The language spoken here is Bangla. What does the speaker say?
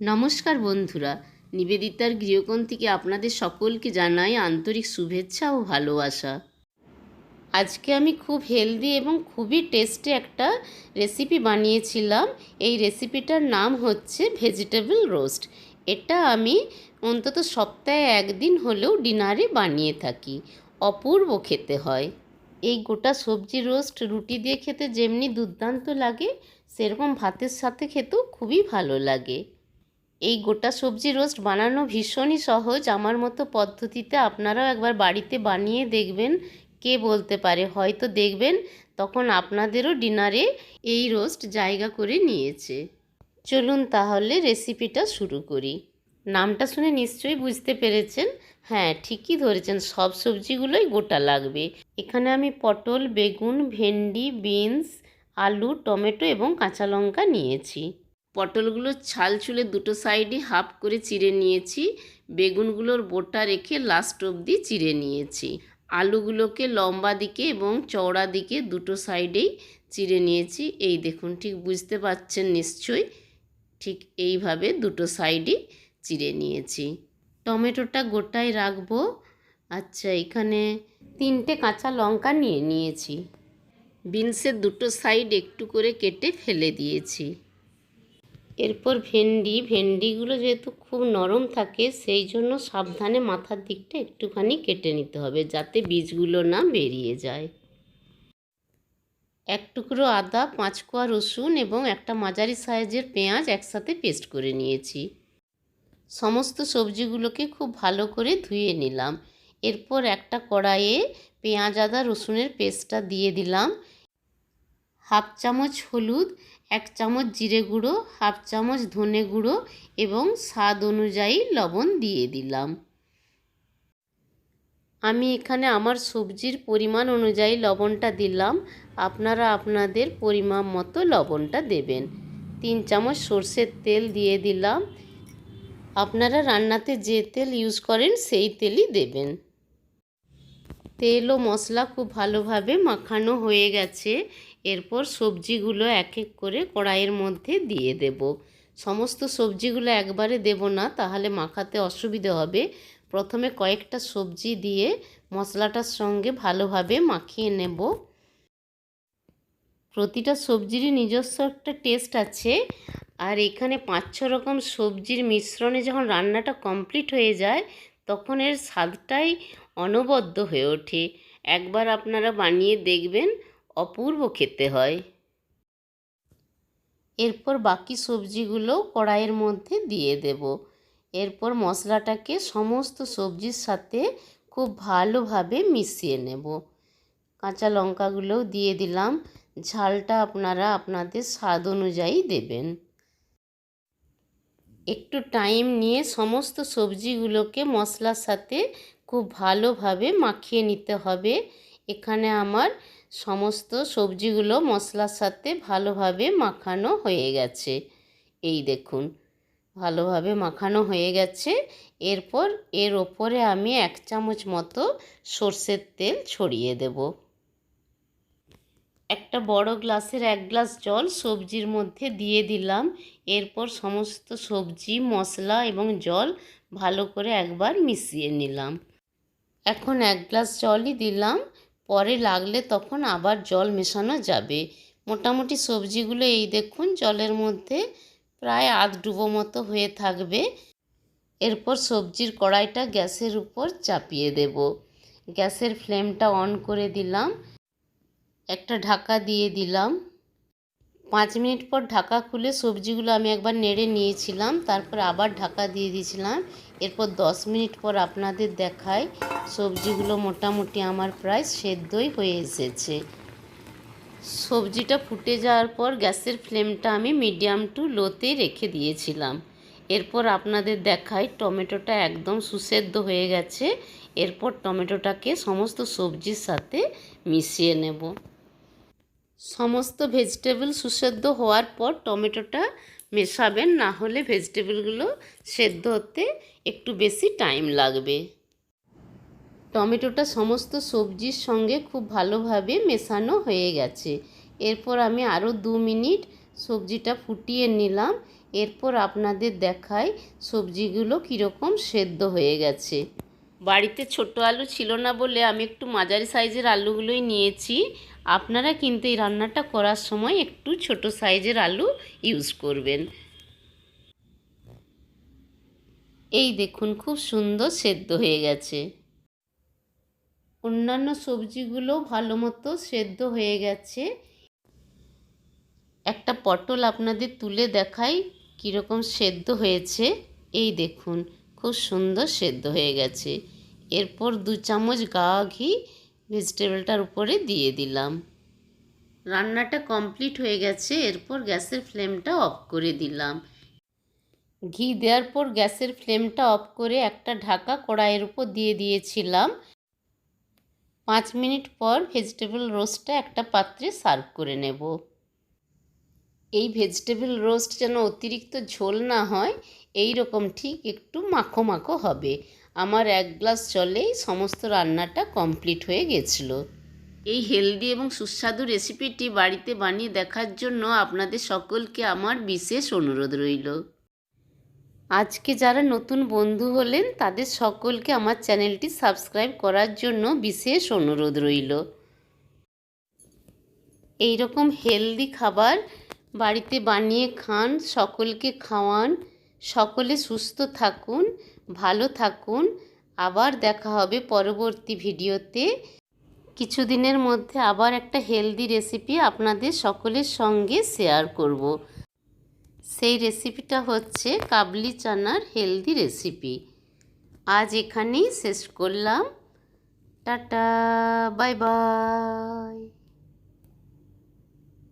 নমস্কার বন্ধুরা, নিবেদিতার গৃহকোণ থেকে আপনাদের সকলকে জানাই আন্তরিক শুভেচ্ছা ও ভালোবাসা। আজকে আমি খুব হেলদি এবং খুবই টেস্টি একটা রেসিপি বানিয়েছিলাম। এই রেসিপিটার নাম হচ্ছে ভেজিটেবল রোস্ট এটা আমি অন্তত সপ্তাহে একদিন হলেও ডিনারে বানিয়ে থাকি। অপূর্ব খেতে হয়। এই গোটা সবজি রোস্ট রুটি দিয়ে খেতে যেমনি দুর্দান্ত লাগে, সেরকম ভাতের সাথে খেতেও খুবই ভালো লাগে। এই গোটা সবজি রোস্ট বানানো ভীষণই সহজ। আমার মতো পদ্ধতিতে আপনারাও একবার বাড়িতে বানিয়ে দেখবেন, কে বলতে পারে? হয়তো দেখবেন, তখন আপনাদেরও ডিনারে এই রোস্ট জায়গা করে নিয়েছে। চলুন তাহলে রেসিপিটা শুরু করি। নামটা শুনে নিশ্চয়ই বুঝতে পেরেছেন? হ্যাঁ ঠিকই ধরেছেন, সব সবজিগুলোই গোটা লাগবে। এখানে আমি পটল, বেগুন, ভেন্ডি, বিনস, আলু, টমেটো এবং কাঁচা লঙ্কা নিয়েছি। পটলগুলোর ছাল চুলে দুটো সাইডে হাফ করে চিড়ে নিয়েছি। বেগুনগুলোর বোটা রেখে লাস্ট অবধি চিড়ে নিয়েছি। আলুগুলোকে লম্বা দিকে এবং চওড়া দিকে দুটো সাইডেই চিড়ে নিয়েছি। এই দেখুন, ঠিক বুঝতে পারছেন নিশ্চয়ই? ঠিক এইভাবে দুটো সাইডই চিড়ে নিয়েছি। টমেটোটা গোটায় রাখব। আচ্ছা এখানে তিনটে কাঁচা লঙ্কা নিয়ে নিয়েছি। বিনসের দুটো সাইড একটু করে কেটে ফেলে দিয়েছি। এরপর ভেন্ডি, ভেন্ডিগুলো যেহেতু খুব নরম থাকে, সেই জন্য সাবধানে মাথার দিকটা একটুখানি কেটে নিতে হবে যাতে বীজগুলো না বেরিয়ে যায়। এক টুকরো আদা, পাঁচ কোয়া রসুন এবং একটা মাঝারি সাইজের পেঁয়াজ একসাথে পেস্ট করে নিয়েছি। সমস্ত সবজিগুলোকে খুব ভালো করে ধুয়ে নিলাম। এরপর একটা কড়াইয়ে পেঁয়াজ, আদা, রসুনের পেস্টটা দিয়ে দিলাম। হাফ চামচ হলুদ এক চামচ জিরে গুঁড়ো, হাফ চামচ ধনে গুঁড়ো এবং স্বাদ অনুযায়ী লবণ দিয়ে দিলাম। আমি এখানে আমার সবজির পরিমাণ অনুযায়ী লবণটা দিলাম। আপনারা আপনাদের পরিমাণ মতো লবণটা দেবেন। তিন চামচ সর্ষের তেল দিয়ে দিলাম। আপনারা রান্নাতে যে তেল ইউজ করেন সেই তেলই দেবেন। তেল ও মশলা খুব ভালোভাবে মাখানো হয়ে গেছে। এরপর সবজিগুলো এক এক করে কড়াইয়ের মধ্যে দিয়ে দেব। সমস্ত সবজিগুলো একবারে দেব না, তাহলে মাখাতে অসুবিধে হবে। প্রথমে কয়েকটা সবজি দিয়ে মশলাটার সঙ্গে ভালোভাবে মাখিয়ে নেব। প্রতিটা সবজিরই নিজস্ব একটা টেস্ট আছে। আর এখানে পাঁচ ছ রকম সবজির মিশ্রণে যখন রান্নাটা কমপ্লিট হয়ে যায়, তখন এর স্বাদটাই অনবদ্য হয়ে ওঠে। একবার আপনারা বানিয়ে দেখবেন অপূর্ব খেতে হয়। এরপর বাকি সবজিগুলো কড়াইয়ের মধ্যে দিয়ে দেব। এরপর মশলাটাকে সমস্ত সবজির সাথে খুব ভালোভাবে মিশিয়ে নেব। কাঁচা লঙ্কাগুলোও দিয়ে দিলাম। ঝালটা আপনারা আপনাদের স্বাদ অনুযায়ী দেবেন। একটু টাইম নিয়ে সমস্ত সবজিগুলোকে মশলার সাথে খুব ভালোভাবে মাখিয়ে নিতে হবে। এখানে আমার সমস্ত সবজিগুলো মশলার সাথে ভালোভাবে মাখানো হয়ে গেছে। এই দেখুন, ভালোভাবে মাখানো হয়ে গেছে। এরপর এর ওপরে আমি এক চামচ মতো সর্ষের তেল ছড়িয়ে দেব। একটা বড় গ্লাসের এক গ্লাস জল সবজির মধ্যে দিয়ে দিলাম। এরপর সমস্ত সবজি, মশলা এবং জল ভালো করে একবার মিশিয়ে নিলাম। এখন এক গ্লাস জলই দিলাম। পরে লাগলে তখন আবার জল মেশানো যাবে। মোটামুটি সবজিগুলো এই দেখুন, জলের মধ্যে প্রায় আধ ডুবো মতো হয়ে থাকবে। এরপর সবজির কড়াইটা গ্যাসের উপর চাপিয়ে দেব। গ্যাসের ফ্লেমটা অন করে দিলাম। একটা ঢাকা দিয়ে দিলাম। পাঁচ মিনিট পর ঢাকা খুলে সবজিগুলো আমি একবার নেড়ে নিয়েছিলাম, তারপর আবার ঢাকা দিয়ে দিয়েছিলাম। এরপর দশ মিনিট পর আপনাদের দেখায় সবজিগুলো মোটামুটি আমার প্রায় সেদ্ধই হয়ে এসেছে। সবজিটা ফুটে যাওয়ার পর গ্যাসের ফ্লেমটা আমি মিডিয়াম টু লোতে রেখে দিয়েছিলাম। এরপর আপনাদের দেখায় টমেটোটা একদম সুসেদ্ধ হয়ে গেছে। এরপর টমেটোটাকে সমস্ত সবজির সাথে মিশিয়ে নেব। সমস্ত ভেজিটেবল সুসেদ্ধ হওয়ার পর টমেটোটা মেশাবেন, না হলে ভেজিটেবলগুলো সেদ্ধ হতে একটু বেশি টাইম লাগবে। টমেটোটা সমস্ত সবজির সঙ্গে খুব ভালোভাবে মেশানো হয়ে গেছে। এরপর আমি আরও দু মিনিট সবজিটা ফুটিয়ে নিলাম। এরপর আপনাদের দেখাই সবজিগুলো কীরকম সেদ্ধ হয়ে গেছে। বাড়িতে ছোট আলু ছিল না বলে আমি একটু মাঝারি সাইজের আলুগুলোই নিয়েছি। আপনারা কিন্তু এই রান্নাটা করার সময় একটু ছোট সাইজের আলু ইউজ করবেন। এই দেখুন, খুব সুন্দর সেদ্ধ হয়ে গেছে। অন্যান্য সবজিগুলো ভালো মতো সেদ্ধ হয়ে গেছে। একটা পটল আপনাদের তুলে দেখাই কীরকম সেদ্ধ হয়েছে। এই দেখুন, খুব সুন্দর সেদ্ধ হয়ে গেছে। এরপর দু চামচ গা ঘি ভেজিটেবলটার উপরে দিয়ে দিলাম। রান্নাটা কমপ্লিট হয়ে গেছে, এরপর গ্যাসের ফ্লেমটা অফ করে দিলাম। ঘি দেওয়ার পর গ্যাসের ফ্লেমটা অফ করে একটা ঢাকা কড়াইয়ের উপর দিয়ে দিয়েছিলাম। পাঁচ মিনিট পর ভেজিটেবল রোস্টটা একটা পাত্রে সার্ভ করে নেব। এই ভেজিটেবল রোস্ট যেন অতিরিক্ত ঝোল না হয় এই রকম ঠিক একটু মাখো মাখো হবে। আমার এক গ্লাস জলেই সমস্ত রান্নাটা কমপ্লিট হয়ে গেছিল। এই হেলদি এবং সুস্বাদু রেসিপিটি বাড়িতে বানিয়ে দেখার জন্য আপনাদের সকলকে আমার বিশেষ অনুরোধ রইল। আজকে যারা নতুন বন্ধু হলেন তাদের সকলকে আমার চ্যানেলটি সাবস্ক্রাইব করার জন্য বিশেষ অনুরোধ রইল। এই রকম হেলদি খাবার বাড়িতে বানিয়ে খান সকলকে খাওয়ান। সকলে সুস্থ থাকুন, ভালো থাকুন। আবার দেখা হবে পরবর্তী ভিডিওতে। কিছুদিনের মধ্যে আবার একটা হেলদি রেসিপি আপনাদের সকলের সঙ্গে শেয়ার করব। সেই রেসিপিটা হচ্ছে কাবলি চানার হেলদি রেসিপি আজ এখানেই শেষ করলাম। Tata bye bye